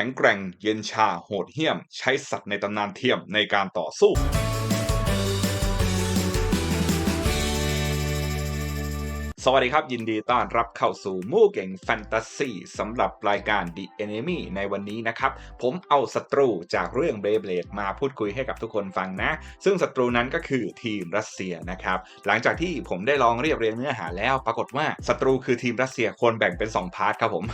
แข็งแกร่ง เย็นชา โหดเหี้ยม ใช้สัตว์ในตำนานเทียมในการต่อสู้ สวัสดีครับ ยินดีต้อนรับเข้าสู่มู่เก่งแฟนตาซีสำหรับรายการ The Enemy ในวันนี้นะครับ ผมเอาศัตรูจากเรื่อง Beyblade มาพูดคุยให้กับทุกคนฟังนะ ซึ่งศัตรูนั้นก็คือทีมรัสเซียนะครับ หลังจากที่ผมได้ลองเรียบเรียงเนื้อหาแล้ว ปรากฏว่าศัตรูคือทีมรัสเซียควรแบ่งเป็น 2 พาร์ทครับผม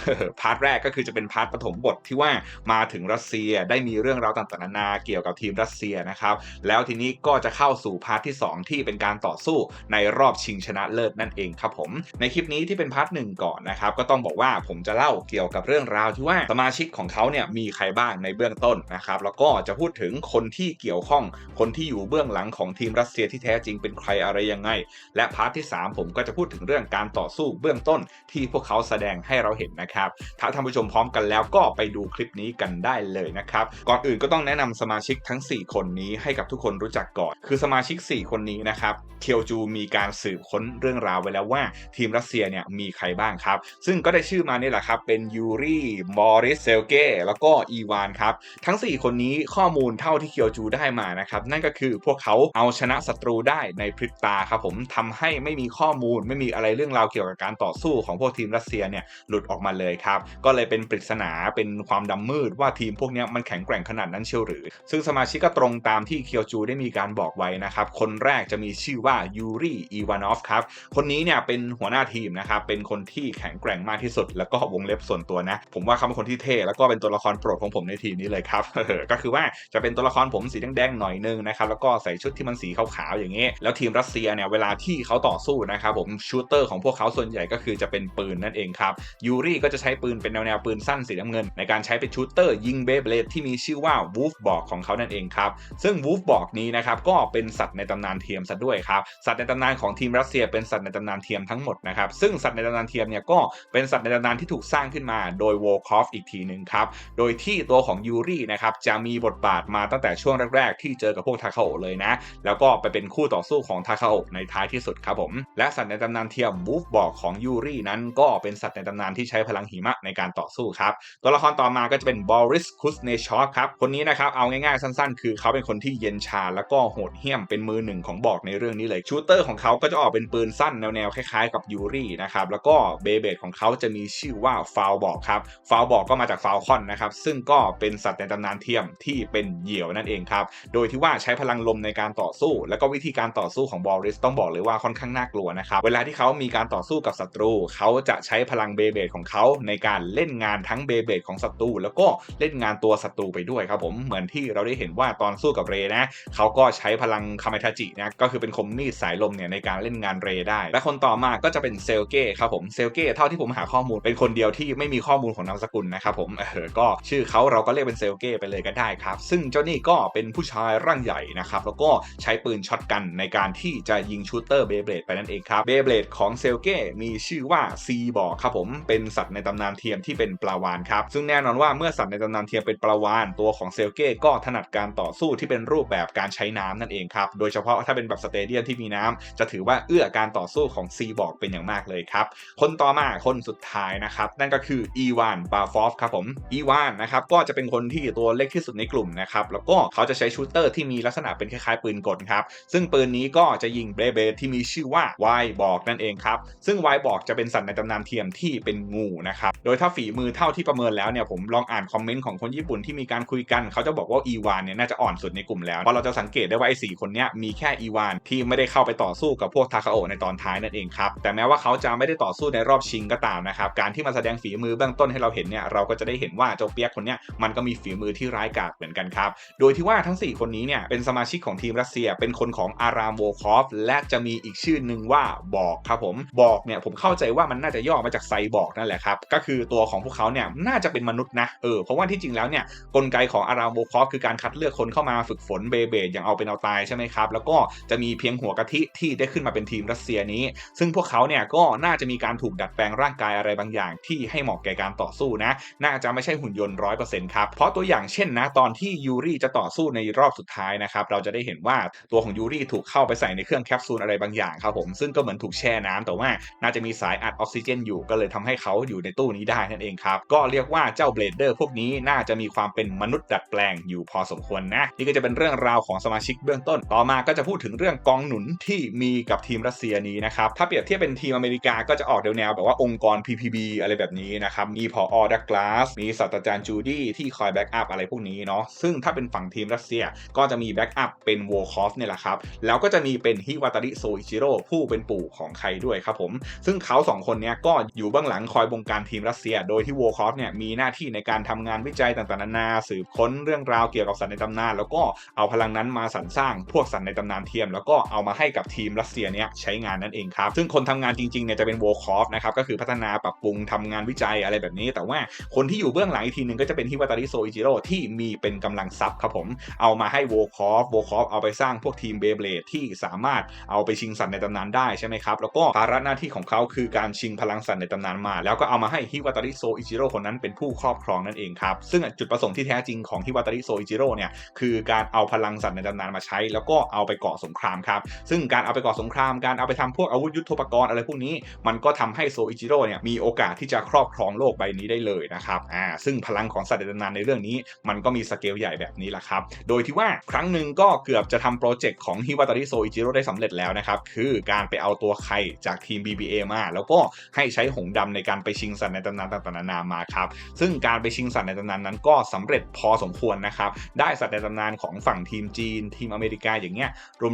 พาร์ทแรกก็คือจะเป็นพาร์ทปฐมบทที่ว่ามาถึงรัสเซียได้มีเรื่องราวต่างๆนานาเกี่ยวกับทีมรัสเซียนะครับแล้วทีนี้ก็จะเข้าสู่พาร์ทที่ 2 ที่เป็นการต่อสู้ในรอบชิงชนะเลิศนั่นเองครับผมในคลิปนี้ที่เป็นพาร์ทหนึ่งก่อนนะครับก็ต้องบอกว่าผมจะเล่าเกี่ยวกับเรื่องราวที่ว่าสมาชิกของเขาเนี่ยมีใครบ้างในเบื้องต้นนะครับแล้วก็จะพูดถึงคนที่เกี่ยวข้อง คนที่อยู่เบื้องหลังของทีมรัสเซียที่แท้จริงเป็นใครอะไรยังไง และพาร์ทที่ 3 ผมก็จะพูดถึงเรื่องการต่อสู้เบื้องต้น ที่พวกเขาแสดงให้เราเห็นนะครับถ้าท่านผู้ชมพร้อมกันแล้วก็ไปดูคลิปนี้กันได้เลยนะครับก่อนอื่นก็ต้องแนะนำสมาชิกทั้ง 4 คนนี้ให้กับทุกคนรู้จักก่อน คือสมาชิก 4 คนนี้นะครับเคียวจูมีการสืบค้นเรื่องราวไว้แล้วว่าทีมรัสเซียเนี่ยมีใครบ้างครับ ซึ่งก็ได้ชื่อมานี่แหละครับ เป็นยูรีมอริสเซลเก้แล้วก็อีวานครับ ทั้ง 4 คนนี้ข้อมูลเท่าที่เคียวจูได้มานะครับ นั่นก็คือพวกเขาเอาชนะศัตรูได้ในพริบตาครับผมทำให้ไม่มีข้อมูลไม่มีอะไรเรื่องราวเกี่ยวกับการต่อสู้ของพวกทีมรัสเซียเนี่ยหลุดออกมาเลยครับ ก็เลยเป็นปริศนาเป็นความดำมืดว่าทีมพวกนี้มันแข็งแกร่งขนาดนั้นเชียวหรือ ซึ่งสมาชิกก็ตรงตามที่เคียวจูได้มีการบอกไว้นะครับ คนแรกจะมีชื่อว่ายูรีอีวานอฟครับ คนนี้เนี่ยเป็น็นหัวหน้าทีมนะครับเป็นคนที่แข็งแกร่งมากที่สุด แล้วก็วงเล็บส่วนตัวนะ ผมว่าเขาเป็นคนที่เท่แล้วก็เป็นตัวละครโปรดของผมในทีมนี้เลยครับก็คือว่าจะเป็นตัวละครผมสีแดงๆหน่อยนึงนะครับแล้วก็ใส่ชุดที่มันสีขาวๆอย่างเงี้ยแล้วทีมรัสเซียเนี่ยเวลาที่เขาต่อสู้นะครับผมชูเตอร์ของพวกเขาส่วนใหญ่ก็คือจะเป็นปืนนั่นเองครับยูรี่ก็จะใช้ปืนเป็นแนวแนวปืนสั้นสีน้ำเงิน ในการใช้เป็นชูเตอร์ยิงเบเบลดที่มีชื่อว่าวูฟบอกของเขานั่นเองครับซึ่งวูฟบอกนี้นะครับก็เป็นสัตว์ในตำนานเทียมซะด้วยครับสัตว์ในตำนานของทีมรัสเซียเป็นสัตว์ในตำนานเทียมทั้งหมดนะครับ ซึ่งสัตว์ในตำนานเทียมเนี่ยก็เป็นสัตว์ในตำนานที่ถูกสร้างขึ้นมาโดยวอลคอฟอีกทีหนึ่งครับ โดยที่ตัวของยูรี่นะครับจะมีบทบาทมาตั้งแต่ช่วงแรก ๆ ที่เจอกับพวกทาคาโอเลยนะ แล้วก็ไปเป็นคู่ต่อสู้ของทาคาโอในท้ายที่สุดครับผม และสัตว์ในตำนานเทียมวูฟบอกของยูรี่นั้นก็เป็นสัตว์ในตำนานที่ใช้พลังหิมะในการต่อสู้ครับ ตัวละครต่อมาก็จะเป็นบอริสคุสเนชอฟครับ คนนี้นะครับเอาง่ายๆสั้นๆ คือเขาเป็นคนที่เย็นชาแล้วก็โหดเหี้ยมเป็นมือหนึ่งของบอกในเรื่องนี้เลยชูเตอร์ของเขาก็จะออกเป็นปืนสั้นแนวๆคล้ายๆกับยูรี่นะครับแล้วก็เบเบดของเขาจะมีชื่อว่าฟาวบอกครับฟาวบอกก็มาจากฟาวคอนนะครับซึ่งก็เป็นสัตว์ในตำนานเทียมที่เป็นเหยี่ยวนั่นเองครับโดยที่ว่าใช้พลังลมในการต่อสู้ แล้วก็วิธีการต่อสู้ของบอริสต้องบอกเลยว่าค่อนข้างน่ากลัวนะครับเวลาที่เขามีการต่อสู้กับศัตรู เขาจะใช้พลังเบเบดของเขาในการเล่นงานทั้งเบเบดของศัตรูแล้วก็เล่นงานตัวศัตรูไปด้วยครับผมเหมือนที่เราได้เห็นว่าตอนสู้กับเรนะเขาก็ใช้พลังคาเมทาจินะก็คือเป็นคมมีดสายลมเนี่ยในการเล่นงานเรได้ และคนต่อมาก็จะเป็นเซลเก้ครับผมเซลเก้เท่าที่ผมหาข้อมูลเป็นคนเดียวที่ไม่มีข้อมูลของนามสกุลนะครับผมเออก็ชื่อเขาเราก็เรียกเป็นเซลเก้ไปเลยก็ได้ครับ ซึ่งเจ้านี่ก็เป็นผู้ชายร่างใหญ่นะครับแล้วก็ใช้ปืนช็อตกันในการที่จะยิงชูเตอร์เบเบลดไปนั่นเองครับเบเบลดของเซลเก้มีชื่อว่าซีบอครับผมเป็นสัตว์ในตำนานเทียมที่เป็นปลาวานครับซึ่งแน่นอนว่าเมื่อสัตว์ในตำนานเทียมเป็นปลาวานตัวของเซลเก้ก็ถนัดการต่อสู้ที่เป็นรูปแบบการใช้น้ำนั่นเองครับโดยเฉพาะถ้าเป็นแบบสเตเดียมที่มีน้ำจะถือว่าเอื้อการต่อสู้ของซีบอกเป็นอย่างมากเลยครับ คนต่อมาคนสุดท้ายนะครับ นั่นก็คืออีวานบาฟอฟครับผมอีวานนะครับก็จะเป็นคนที่ตัวเล็กที่สุดในกลุ่มนะครับแล้วก็เขาจะใช้ชูเตอร์ที่มีลักษณะเป็นคล้ายๆปืนกลครับซึ่งปืนนี้ก็จะยิงเบเบที่มีชื่อว่าไวบอกนั่นเองครับซึ่งไวบอกจะเป็นสัตว์ในตำนานเทียมที่เป็นงูนะครับโดยถ้าฝีมือเท่าที่ประเมินแล้วเนี่ยผมลองอ่านคอมเมนต์ของคนญี่ปุ่นที่มีการคุยกันเขาจะบอกว่าอีวานเนี่ยน่าจะอ่อนสุดในกลุ่มแล้วเพราะเราจะสังเกตได้ว่าไอ้สคนเนี้ยมีแค่อีวานที่ไม่ได้เข้าไปต่อสู้กับพวกทาคาโอในตอนท้ายนั่นเองครับแต่แม้ว่าเขาจะไม่ได้ต่อสู้ในรอบชิงก็ตามนะครับการที่มาแสดงฝีมือเบื้องต้นให้เราเห็นเนี่ยเราก็จะได้เห็นว่าเจ้าเปียกคนเนี้ยมันก็มีฝีมือที่ร้ายกาจเหมือนกันครับโดยที่ว่าทั้ง 4 คนนี้เนี่ยเป็นสมาชิกของทีมรัสเซีย เป็นคนของอารามโวคอฟและจะมีอีกชื่อหนึ่งว่าบอกครับผมบอกเนี่ยผมเข้าใจว่ามันน่าจะย่อมาจากไซบอกนั่นแหละครับก็คือตัวของพวกเขาเนี่ยน่าจะเป็นมนุษย์นะเออเพราะว่าที่จริงแล้วเนี่ยกลไกของอารามโวคอฟคือการคัดเลือกคนเข้ามาฝึกฝนเบเบอย่างเอาเป็นเอาตายใช่ไหมครับแล้วก็จะมีเพียงหัวกะทิที่ได้ขึ้นมาเป็นทีมรัสเซียนี้ซึซึ่งพวกเขาเนี่ยก็น่าจะมีการถูกดัดแปลงร่างกายอะไรบางอย่าง ที่ให้เหมาะแก่การต่อสู้นะ น่าจะไม่ใช่หุ่นยนต์ร้อยเปอร์เซ็นต์ครับ เพราะตัวอย่างเช่นนะ ตอนที่ยูริจะต่อสู้ในรอบสุดท้ายนะครับ เราจะได้เห็นว่าตัวของยูริถูกเข้าไปใส่ในเครื่องแคปซูลอะไรบางอย่างครับผม ซึ่งก็เหมือนถูกแช่น้ำแต่ว่าน่าจะมีสายอัดออกซิเจนอยู่ ก็เลยทำให้เขาอยู่ในตู้นี้ได้นั่นเองครับ ก็เรียกว่าเจ้าเบลเดอร์พวกนี้น่าจะมีความเป็นมนุษย์ดัดแปลงอยู่พอสมควรนะ นี่ก็จะเป็นเรื่องราวของสมาชิกเบื้องต้น ต่อมาก็จะพูดถึงเรื่องกองหนุนที่มีกับทีมรัสเซียนี้นะครับ ถ้าเปรียบเทียบเป็นทีมอเมริกาก็จะออกแนวแบบว่าองค์กร PPB อะไรแบบนี้นะครับมีพออดักลาสมีศาสตราจารย์จูดี้ที่คอยแบ็กอัพอะไรพวกนี้เนาะซึ่งถ้าเป็นฝั่งทีมรัสเซียก็จะมีแบ็กอัพเป็นโวคอฟเนี่ยแหละครับแล้วก็จะมีเป็นฮิวาตาริโซอิชิโร่ผู้เป็นปู่ของใครด้วยครับผมซึ่งเขาสองคนเนี้ยก็อยู่เบื้องหลังคอยบงการทีมรัสเซีย โดยที่โวคอฟเนี่ยมีหน้าที่ในการทำงานวิจัยต่างๆนานาสืบค้นเรื่องราวเกี่ยวกับสัตว์ในตำนาน แล้วก็เอาพลังนั้นมาสรรสร้างพวกสัตว์ในตำนานเทียม แล้วก็เอามาให้กับทีมรัสเซียเนี้ยใช้งานนั่นเองครับซึ่งคนทำงานจริงๆเนี่ยจะเป็นโวคอฟนะครับก็คือพัฒนาปรับปรุงทำงานวิจัยอะไรแบบนี้ แต่ว่าคนที่อยู่เบื้องหลังอีกทีหนึ่งก็จะเป็นฮิวาตาริโซอิจิโร่ที่มีเป็นกำลังทรัพย์ครับผมเอามาให้โวคอฟโวคอฟเอาไปสร้างพวกทีมเบเบลดที่สามารถเอาไปชิงสัตว์ในตำนานได้ใช่ไหมครับแล้วก็ภาระหน้าที่ของเขาคือการชิงพลังสัตว์ในตำนานมา แล้วก็เอามาให้ฮิวาตาริโซอิจิโร่คนนั้นเป็นผู้ครอบครองนั่นเองครับซึ่งจุดประสงค์ที่แท้จริงของฮิวาตาริโซอิจิโร่เนี่ยคือการเอาพลังสัตว์ในตำนานมาใช้ แล้วก็เอาไปก่อสงครามครับซึ่งการเอาไปก่อสงครามการเอาไปทำพวกอาวุธยุทโธปกรณ์อะไรพวกนี้ มันก็ทำให้โซอิจิโร่เนี่ยมีโอกาสที่จะครอบครองโลกใบนี้ได้เลยนะครับอ่าซึ่งพลังของสัตว์ในตำนานในเรื่องนี้ มันก็มีสเกลใหญ่แบบนี้แหละครับ โดยที่ว่าครั้งหนึ่งก็เกือบจะทำโปรเจกต์ของฮิวาตาริโซอิจิโร่ได้สำเร็จแล้วนะครับ คือการไปเอาตัวไข่จากทีม BBA มา แล้วก็ให้ใช้หงดำในการไปชิงสัตว์ในตำนานต่างๆนานามาครับ ซึ่งการไปชิงสัตว์ในตำนานนั้นก็สำเร็จพอสมควรนะครับ ได้สัตว์ในตำนานของฝั่งทีมจีน ทีมอเมริกาอย่างเงี้ย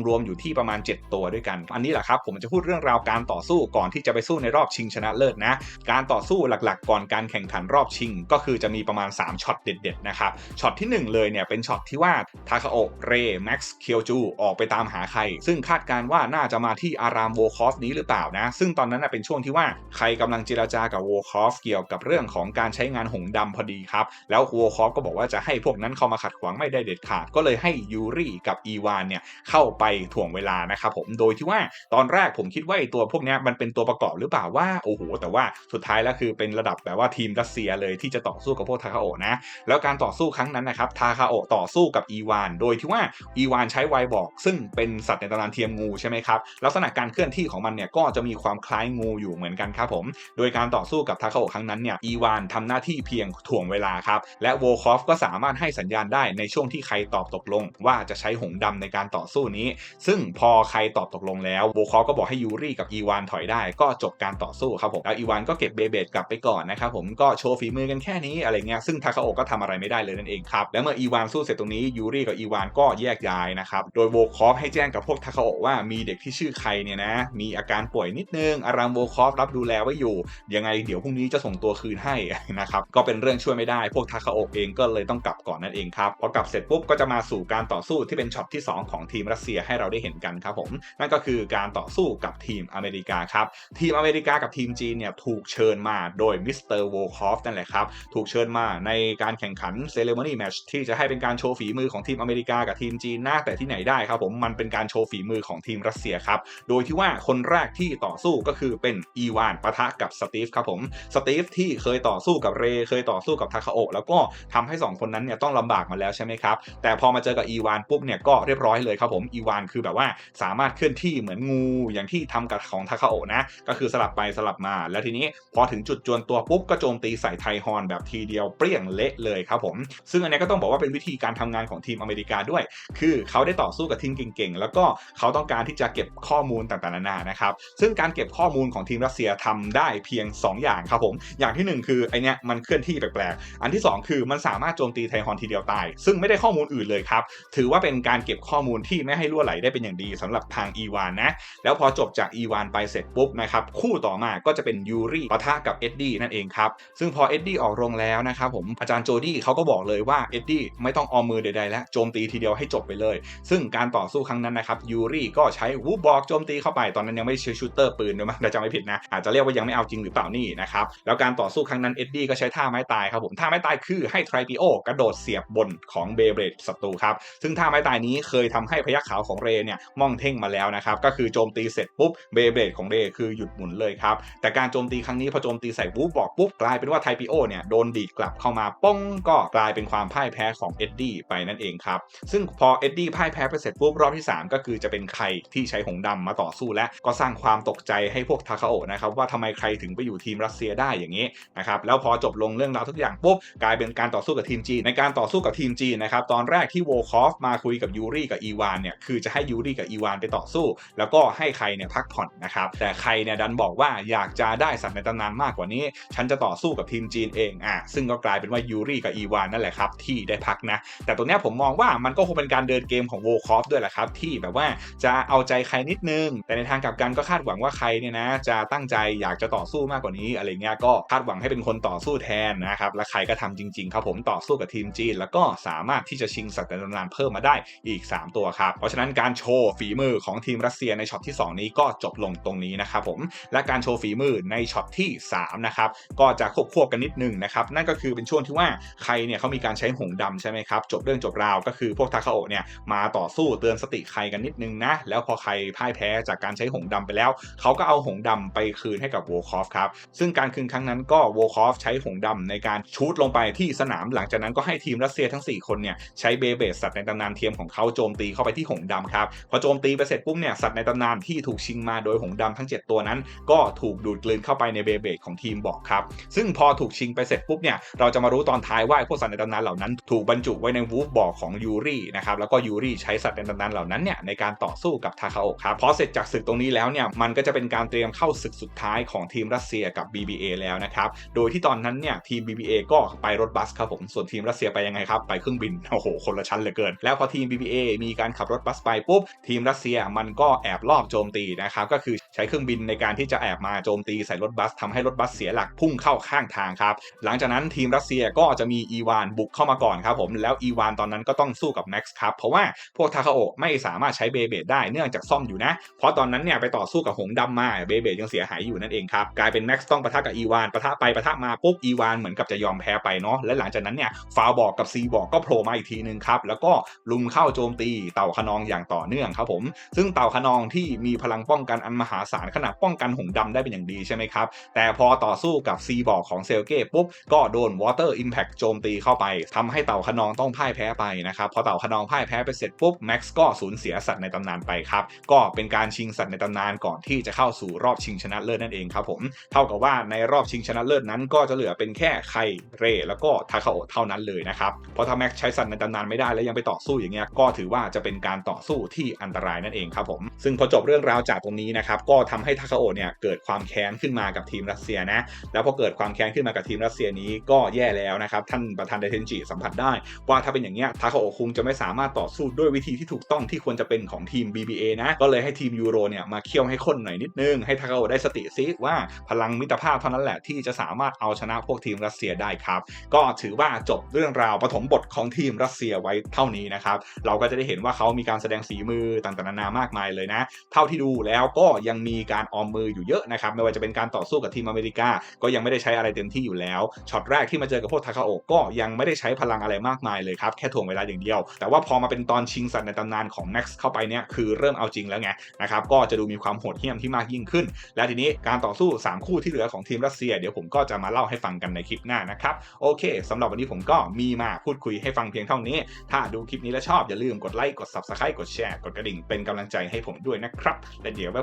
รวมๆอยู่ที่ประมาณ 7 ตัวด้วยกัน อันนี้แหละครับผมจะพูดเรื่องราวการต่อสู้ก่อนที่จะไปสู้ในรอบชิงชนะเลิศนะ การต่อสู้หลักๆ ก่อนการแข่งขันรอบชิง ก็คือจะมีประมาณ 3ช็อตเด็ดๆนะครับช็อตที่ 1 เลยเนี่ยเป็นช็อตที่ว่าทาคาโอะเรแม็กซ์เคียวจูออกไปตามหาใคร ซึ่งคาดการว่าน่าจะมาที่อารามโวคอฟนี้หรือเปล่านะ ซึ่งตอนนั้นเป็นช่วงที่ว่าใครกำลังเจราจากับโวคอฟเกี่ยวกับเรื่องของการใช้งานหงดำพอดีครับ แล้วโวคอฟก็บอกว่าจะให้พวกนั้นเข้ามาขัดขวางไม่ได้เด็ดขาด ก็เลยให้ยูริกับอีวานเนี่ยเข้าไปถ่วงเวลานะครับผม โดยที่ว่าตอนแรกผมคิดว่าไอตัวพวกนี้มันเป็นตัวประกอบหรือเปล่าว่าโอ้โหแต่ว่าสุดท้ายแล้วคือเป็นระดับแบบว่าทีมรัสเซียเลยที่จะต่อสู้กับพวกทาคาโอนะแล้วการต่อสู้ครั้งนั้นนะครับทาคาโอะต่อสู้กับอีวาน โดยที่ว่าอีวานใช้ไวบอก ซึ่งเป็นสัตว์ในตำนานเทียมงูใช่ไหมครับลักษณะการเคลื่อนที่ของมันเนี่ยก็จะมีความคล้ายงูอยู่เหมือนกันครับผม โดยการต่อสู้กับทาคาโอะครั้งนั้นเนี่ยอีวานทำหน้าที่เพียงถ่วงเวลาครับและโวคอฟก็สามารถให้สัญญาณได้ในช่วงที่ใครตอบตกลง ว่าจะใช้หงดำในการต่อสู้นี้ ซึ่งพอใครตอบตกลงแล้วโวคอฟก็บอกให้ยูริกับอีวานถอยได้ก็จบการต่อสู้ครับผมแล้วอีวานก็เก็บเบเบดกลับไปก่อนนะครับผมก็โชว์ฝีมือกันแค่นี้อะไรเงี้ยซึ่งทาคาโอก็ทำอะไรไม่ได้เลยนั่นเองครับแล้วเมื่ออีวานสู้เสร็จตรงนี้ยูริกับอีวานก็แยกย้ายนะครับโดยโวคอฟให้แจ้งกับพวกทาคาโอว่ามีเด็กที่ชื่อใครเนี่ยนะมีอาการป่วยนิดนึงอารามโวคอฟรับดูแลไว้อยู่ยังไงเดี๋ยวพรุ่งนี้จะส่งตัวคืนให้นะครับก็เป็นเรื่องช่วยไม่ได้ พวกทาคาโอเองก็เลยต้องกลับก่อนนั่นเองครับพอกลับเสร็จปุ๊บก็จะมาสู่การต่อสู้ที่เป็นช็อตที่ 2 ของทีมรัสเซียให้เราได้เห็นกันครับผมนั่นก็คือการต่อสู้กับทีมอเมริกาครับ ทีมอเมริกากับทีมจีนเนี่ยถูกเชิญมาโดยมิสเตอร์โวคอฟนั่นแหละครับ ถูกเชิญมาในการแข่งขันเซเลมอนี่แมชที่จะให้เป็นการโชว์ฝีมือของทีมอเมริกากับทีมจีนนะแต่ที่ไหนได้ครับผมมันเป็นการโชว์ฝีมือของทีมรัสเซียครับ โดยที่ว่าคนแรกที่ต่อสู้ก็คือเป็นอีวานปะทะกับสตีฟครับผมสตีฟที่เคยต่อสู้กับเรเคยต่อสู้กับทาคาโอแล้วก็ทำให้ 2 คนนั้นเนี่ยต้องลำบากมาแล้วใช่ไหมครับ แต่พอมาเจอกับอีวานปุ๊บเนี่ยก็เรียบร้อยเลยครับผมอีวานคือแบบว่าสามารถเคลื่อนที่เหมือนงูอย่างที่ทำกับของทาคาโอะนะ ก็คือสลับไปสลับมา แล้วทีนี้พอถึงจุดจวนตัวปุ๊บก็โจมตีใส่ไทฮอนแบบทีเดียวเปรี้ยงเละเลยครับผม ซึ่งอันนี้ก็ต้องบอกว่าเป็นวิธีการทำงานของทีมอเมริกาด้วย คือเขาได้ต่อสู้กับทีมเก่งๆ แล้วก็เขาต้องการที่จะเก็บข้อมูลต่างๆนานานะครับ ซึ่งการเก็บข้อมูลของทีมรัสเซียทำได้เพียง 2 อย่างครับผม อย่างที่ 1 คือไอเนี้ยมันเคลื่อนที่แปลกๆ อันที่ 2 คือมันสามารถโจมตีไทฮอนทีเดียวตาย ซึ่งไม่ได้ข้อมูลอื่นเลยครับ ถือว่าเป็นการเก็บข้อมูลที่ไม่ให้รั่วไหลได้เป็นอย่างดีสำหรับทางอีวานนะ แล้วพอจบจากอีวานไปเสร็จปุ๊บนะครับคู่ต่อมาก็จะเป็นยูริปะทะกับเอ็ดดี้นั่นเองครับซึ่งพอเอ็ดดี้ออกโรงแล้วนะครับผมอาจารย์โจดี้เขาก็บอกเลยว่าเอ็ดดี้ไม่ต้องออมมือใดๆแล้วโจมตีทีเดียวให้จบไปเลย ซึ่งการต่อสู้ครั้งนั้นนะครับยูริก็ใช้วูบบอกโจมตีเข้าไปตอนนั้นยังไม่ใช้ชูเตอร์ปืนด้วยมั้งถ้าจำไม่ผิดนะอาจจะเรียกว่ายังไม่เอาจริงหรือเปล่านี่นะครับแล้วการต่อสู้ครั้งนั้นเอ็ดดี้ก็ใช้ท่าไม้ตายครับผมท่าไม้ตายคือให้ไทรปิโอกระโดดเสียบบนของเบเบรดศัตรูครับซึ่งท่าไม้ตายนี้เคยทำให้พยักขาวของเรเนี่ยมองเท่งมาแล้วนะครับก็คือโจมตีเสร็จปุ๊บเบเบลดของเรคือหยุดหมุนเลยครับ แต่การโจมตีครั้งนี้พอโจมตีใส่วูฟบอกปุ๊บกลายเป็นว่าไทปิโอเนี่ยโดนดีดกลับเข้ามาป้องก็กลายเป็นความพ่ายแพ้ของเอ็ดดี้ไปนั่นเองครับ ซึ่งพอเอ็ดดี้พ่ายแพ้ไปเสร็จปุ๊บรอบที่ 3 ก็คือจะเป็นใครที่ใช้หงส์ดำมาต่อสู้และก็สร้างความตกใจให้พวกทาคาโอนะครับว่าทำไมใครถึงไปอยู่ทีมรัสเซียได้อย่างนี้นะครับแล้วพอจบลงเรื่องราวทุกอย่างปุ๊บกลายเป็นการต่อสู้กับทีมจีนในการต่อสู้กับทีมจีนนะครับตอนแรกที่โวคอฟมาคุยกับยูรี่กับอีวานเนี่ยคือจะให้ยูรี่กับอีวานไปต่อสู้ แล้วก็ให้ใครเนี่ยพักผ่อนนะครับแต่ใครเนี่ยดันบอกว่าอยากจะได้สัตว์ในตำนานมากกว่านี้ ฉันจะต่อสู้กับทีมจีนเองอะซึ่งก็กลายเป็นว่ายูรี่กับอีวานนั่นแหละครับที่ได้พักนะ แต่ตรงเนี้ยผมมองว่ามันก็คงเป็นการเดินเกมของโวคอฟด้วยแหละครับที่แบบว่าจะเอาใจใครนิดนึง แต่ในทางกลับกันก็คาดหวังว่าใครเนี่ยนะจะตั้งใจอยากจะต่อสู้มากกว่านี้อะไรเงี้ยก็คาดหวังให้เป็นคนต่อสู้แทนนะครับและใครก็ทำจริงๆครับผมต่อสู้กับทีมจีน แล้วก็สามารถที่จะชิงสัตว์ในตำนานเพิ่มมาได้อีก 3 ตัวครับเพราะฉะนั้นการโชว์ฝีมือของทีมรัสเซียในช็อตที่ 2 นี้ก็จบลงตรงนี้นะครับผมและการโชว์ฝีมือในช็อตที่3นะครับก็จะควบควบกันนิดนึงนะครับนั่นก็คือเป็นช่วงที่ว่าใครเนี่ยเขามีการใช้หงส์ดำใช่ไหมครับจบเรื่องจบราวก็คือพวกทาคาโอะเนี่ยมาต่อสู้เตือนสติใครกันนิดนึงนะแล้วพอใครพ่ายแพ้จากการใช้หงส์ดำไปแล้ว เขาก็เอาหงส์ดำไปคืนให้กับโวคอฟครับซึ่งการคืนครั้งนั้นก็โวคอฟใช้หงส์ดำในการชูดลงไปที่สนามหลังจากนั้นก็ให้ทีมรัสเซียทั้ง 4 คนเนี่ยใช้เบเบสสัตว์ในตำนานเทียมของเขาโจมตีเข้าไปที่หงส์ดำครับพอโจมตีไปเสร็จปุ๊บเนี่ยสัตว์ในตำนานที่ถูกชิงมาโดยหงส์ดำทั้ง 7 ตัวนั้น ก็ถูกดูดกลืนเข้าไปในเบเบสของทีมบอกครับ ซึ่งพอถูกชิงไปเสร็จปุ๊บเนี่ยเราจะมารู้ตอนท้ายว่าไอ้พวกสัตว์ในตำนานเหล่านั้นถูกบรรจุไว้ในวูฟบอกของยูรี่นะครับแล้วก็ยูรี่ใช้สัตว์ในตำนานเหล่านั้นเนี่ยในการต่อสู้กับทาคาโอะครับพอเสร็จจากศึกตรงนี้แล้วเนี่ยมันก็จะเป็นการเตรียมเข้าศึกสุดท้ายของทีมรัสเซียกับ BBA แล้วนะครับโดยที่ตอนนั้นเนี่ยทีม BBA ก็ไปรถบัสครับผมส่วนทีมรัสเซียไปยังไงครับไปเครื่องบินโอ้โหคนละชั้นเหลือเกิน แล้วพอทีม BBA มีการขับรถบัสไปปุ๊บทีมรัสเซียมันก็แอบลอบโจมตีนะครับก็คือใช้เครื่องบินในการที่จะแอบมาโจมตีใส่รถบัสทำให้รถบัสเสียหลักพุ่งเข้าข้างทางครับ หลังจากนั้นทีมรัสเซียก็จะมีอีวานบุกเข้ามาก่อนครับผมแล้วอีวานตอนนั้นก็ต้องสู้กับแม็กซ์ครับเพราะว่าพวกทาคาโอะไม่สามารถใช้เบเบดได้เนื่องจากซ่อมอยู่นะ เพราะตอนนั้นเนี่ยไปต่อสู้กับหงส์ดำมาเบเบดยังเสียหายอยู่นั่นเองครับกลายเป็นแม็กซ์ต้องปะทะกับอีวานปะทะไปปะทะมาปุ๊บอีวานเหมือนกับจะยอมแพ้ไปเนาะและหลังจากนั้นเนี่ยฟาวบอกกับซีบอกก็โผล่มาอีกทีนึงครับแล้วก็ลุมเข้าโจมตีเต่าขนองอย่างต่อเนื่องครับผมซึ่งเต่าขนองที่มีพลังป้องกันอันมหาศาลขนาดป้องกันหงส์ดำได้เป็นอย่างดีใช่ไหมครับ แต่พอต่อสู้กับซีบอกของเซลเก้ปุ๊บ ก็โดนวอเตอร์อิมแพคโจมตีเข้าไปทำให้เต่าขนองต้องพ่ายแพ้ไปนะครับ พอเต่าขนองพ่ายแพ้ไปเสร็จปุ๊บแม็กซ์ก็สูญเสียสัตว์ในตำนานไปครับ ก็เป็นการชิงสัตว์ในตำนานก่อนที่จะเข้าสู่รอบชิงชนะเลิศนั่นเองครับผมเท่ากับว่าในรอบชิงชนะเลิศนั้นก็จะเหลือเป็นแค่ไคเรแล้วก็ทาคาโอเท่านั้นเลยนะครับเพราะถ้าแม็กซ์ใช้สัตว์ในตำนานไม่ได้แล้วยังไปต่อสู้อย่างเงี้ยก็ถือว่าจะเป็นการต่อสู้ที่อันตรายนั่นเองครับผมซึ่งพอจบเรื่องราวจากตรงนี้นะครับก็ทำให้ทาคาโอเนี่ยเกิดความแค้นขึ้นมากับทีมรัสเซียนะแล้วพอเกิดความแค้นขึ้นมากับทีมรัสเซียนี้ก็แย่แล้วนะครับท่านประธานไดเทนจิสัมผัสได้ ว่าถ้าเป็นอย่างเงี้ยทาคาโอคุงจะไม่สามารถต่อสู้ด้วยวิธีที่ถูกต้องที่ควรจะเป็นของทีม BBA นะก็เลยให้ทีมยูโรเนี่ยมาเคี่ยวให้ข้นหน่อยนิดนึงให้ทาคาโอได้สติซิว่าพลังมิตรภาพเท่านั้นแหละที่จะสามารถเอาชนะพวกทีมรัสเซียได้ครับก็ถือว่าจบเรื่องราวปฐมบทของทีมรัสเซียไว้เท่านี้นะครับเราก็จะได้เห็นว่าเขามีการแสดงฝีมือต่างๆนานามากมายเลยนะ เท่าที่ดูแล้วก็็ยังมีการออมมืออยู่เยอะนะครับไม่ว่าจะเป็นการต่อสู้กับทีมอเมริกา ก็ยังไม่ได้ใช้อะไรเต็มที่อยู่แล้วช็อตแรกที่มาเจอกับพวกทาคาโอะก็ยังไม่ได้ใช้พลังอะไรมากมายเลยครับแค่ถ่วงเวลาอย่างเดียว แต่ว่าพอมาเป็นตอนชิงสัตว์ในตำนานของ Max เข้าไปเนี่ยคือเริ่มเอาจริงแล้วไงนะครับก็จะดูมีความโหดเหี้ยมที่มากยิ่งขึ้น และทีนี้การต่อสู้ 3 คู่ที่เหลือของทีมรัสเซีย เดี๋ยวผมก็จะมาเล่าให้ฟังกันในคลิปหน้านะครับโอเคสำหรับวันนี้ผมก็มีมาพูดคุยให้ฟังเพียงเท่านี้ ถ้าดูคลิปนี้แล้วชอบอย่าลืมกดไลค์กด subscribe กดแชร์กดกระดิ่งเป็นกำลังใจให้ผมด้วยนะครับและเดี๋ยวไว้